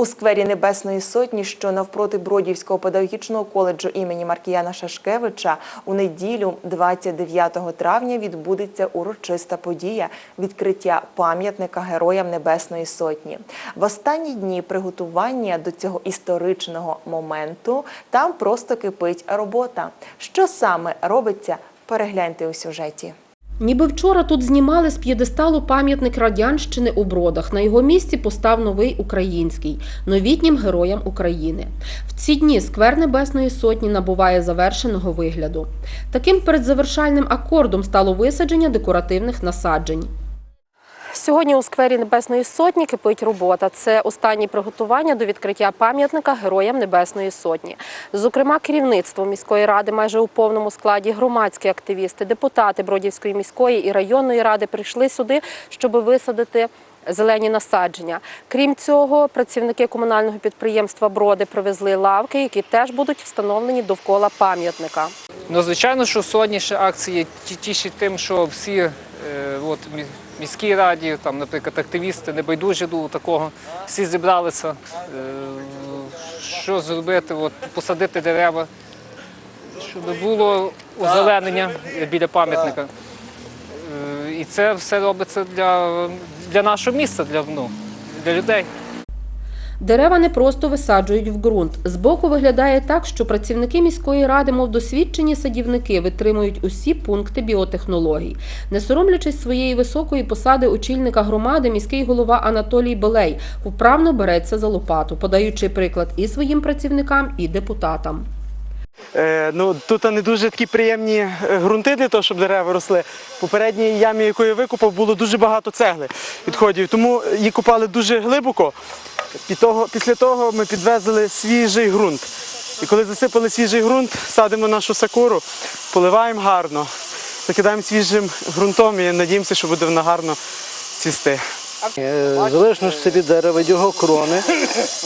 У сквері Небесної Сотні, що навпроти Бродівського педагогічного коледжу імені Маркіяна Шашкевича, у неділю, 29 травня, відбудеться урочиста подія відкриття пам'ятника Героям Небесної Сотні. В останні дні приготування до цього історичного моменту там просто кипить робота. Що саме робиться? Перегляньте у сюжеті. Ніби вчора тут знімали з п'єдесталу пам'ятник радянщини у бродах. На його місці постав новий український новітнім героям України. В ці дні сквер Небесної Сотні набуває завершеного вигляду. Таким передзавершальним акордом стало висадження декоративних насаджень. Сьогодні у сквері Небесної Сотні кипить робота. Це останні приготування до відкриття пам'ятника Героям Небесної Сотні. Зокрема, керівництво міської ради майже у повному складі, громадські активісти, депутати Бродівської міської і районної ради прийшли сюди, щоб висадити. Зелені насадження. Крім цього, працівники комунального підприємства Броди привезли лавки, які теж будуть встановлені довкола пам'ятника. Ну, звичайно, що сьогоднішні акції ті- тішать тим, що всі е, от, міській раді, там, наприклад, активісти небайдужі до такого, всі зібралися, е, що зробити, от, посадити дерева, щоб було озеленення біля пам'ятника. Е, і це все робиться для, для нашого міста, для, ну, для людей. Дерева не просто висаджують в ґрунт. Збоку виглядає так, що працівники міської ради, мов досвідчені садівники, витримують усі пункти біотехнологій. Не соромлячись своєї високої посади очільника громади, міський голова Анатолій Белей вправно береться за лопату, подаючи приклад і своїм працівникам, і депутатам. Е, ну, тут не дуже такі приємні е, ґрунти для того, щоб дерева росли. Попередній ямі, яку я викопав, було дуже багато цегли відходів, тому її копали дуже глибоко. Після того ми підвезли свіжий ґрунт. І коли засипали свіжий ґрунт, садимо нашу сакуру, поливаємо гарно, закидаємо свіжим ґрунтом і надіємося, що буде вона гарно цвісти. Е, В залежності від дерева, від його крони,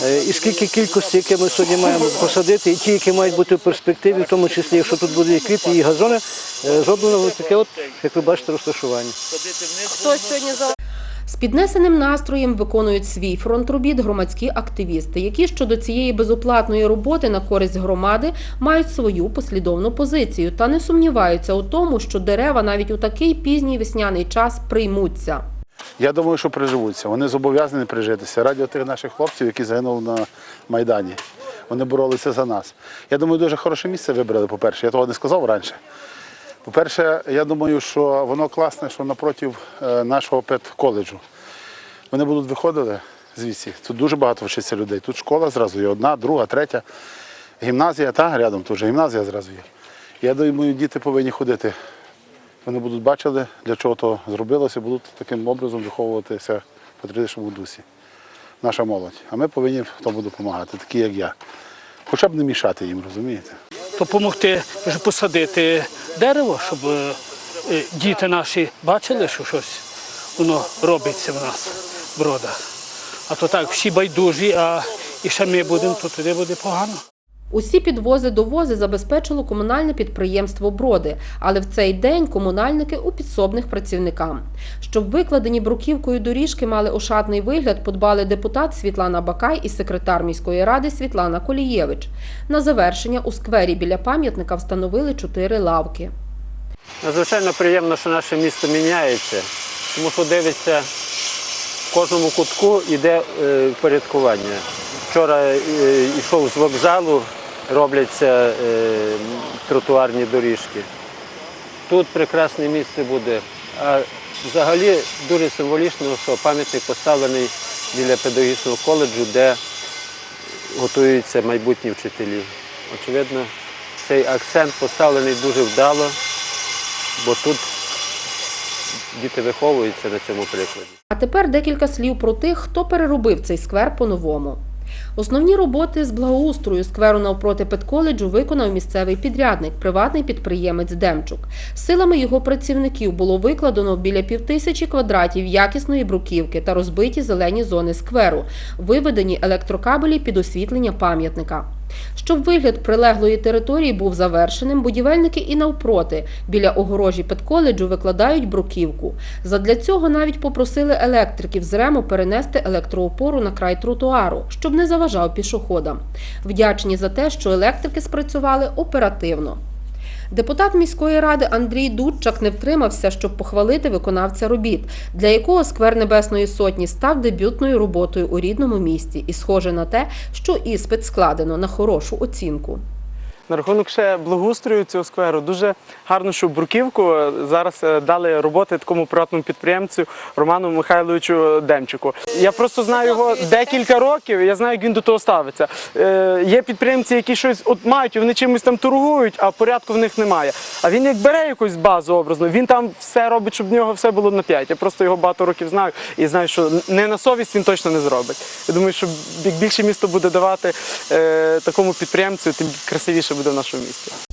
е, і скільки кількості, яке ми сьогодні маємо посадити, і ті, які мають бути в перспективі, в тому числі, якщо тут будуть і квіти, і газони, е, зроблено таке, от, як ви бачите, розташування. Хто сьогодні за з піднесеним настроєм виконують свій фронт робіт громадські активісти, які щодо цієї безоплатної роботи на користь громади мають свою послідовну позицію та не сумніваються у тому, що дерева навіть у такий пізній весняний час приймуться. Я думаю, що приживуться. Вони зобов'язані прижитися. Раді тих наших хлопців, які загинули на Майдані. Вони боролися за нас. Я думаю, дуже хороше місце вибрали, по-перше. Я того не сказав раніше. По-перше, я думаю, що воно класне, що напротив е, нашого педколеджу. Вони будуть виходили звідси. Тут дуже багато вчиться людей. Тут школа зразу є одна, друга, третя. Гімназія, та рядом тут гімназія зразу є. Я думаю, діти повинні ходити. Вони будуть бачили, для чого то зробилося, будуть таким образом виховуватися в патріотичному дусі. Наша молодь. А ми повинні тому допомагати, такі як я. Хоча б не мішати їм, розумієте? Допомогти посадити дерево, щоб е, е, діти наші бачили, що щось воно робиться в нас в родах. А то так, всі байдужі, а і ще ми будемо, то туди буде погано. Усі підвози-довози забезпечило комунальне підприємство Броди, але в цей день комунальники у підсобних працівникам. Щоб викладені бруківкою доріжки мали ошатний вигляд, подбали депутат Світлана Бакай і секретар міської ради Світлана Колієвич. На завершення у сквері біля пам'ятника встановили чотири лавки. Надзвичайно приємно, що наше місто міняється, тому що дивиться, в кожному кутку йде е, порядкування. Вчора е, йшов з вокзалу, робляться е, тротуарні доріжки. Тут прекрасне місце буде. А взагалі дуже символічно, що пам'ятник поставлений біля педагогічного коледжу, де готуються майбутні вчителі. Очевидно, цей акцент поставлений дуже вдало бо тут діти виховуються на цьому прикладі. А тепер декілька слів про тих, хто переробив цей сквер по-новому. Основні роботи з благоустрою скверу навпроти педколеджу виконав місцевий підрядник, приватний підприємець Демчук. Силами його працівників було викладено біля півтисячі квадратів якісної бруківки та розбиті зелені зони скверу, виведені електрокабелі під освітлення пам'ятника. Щоб вигляд прилеглої території був завершеним, будівельники і навпроти біля огорожі педколеджу викладають бруківку. Задля цього навіть попросили електриків з РЕМу перенести електроопору на край тротуару, щоб не заважав пішоходам. Вдячні за те, що електрики спрацювали оперативно. Депутат міської ради Андрій Дудчак не втримався, щоб похвалити виконавця робіт, для якого сквер Небесної Сотні став дебютною роботою у рідному місті, і схоже на те, що іспит складено на хорошу оцінку. На рахунок ще благоустрою цього скверу дуже гарно, що бруківку зараз е, дали роботи такому приватному підприємцю Роману Михайловичу Демчику. Я просто знаю його декілька років, я знаю, як він до того ставиться. Е, є підприємці, які щось от мають, вони чимось там торгують, а порядку в них немає. А він як бере якусь базу образно, він там все робить, щоб в нього все було на п'ять. Я просто його багато років знаю і знаю, що не на совість він точно не зробить. Я думаю, що як більше місто буде давати е, такому підприємцю, тим красивіше буде в нашому місті.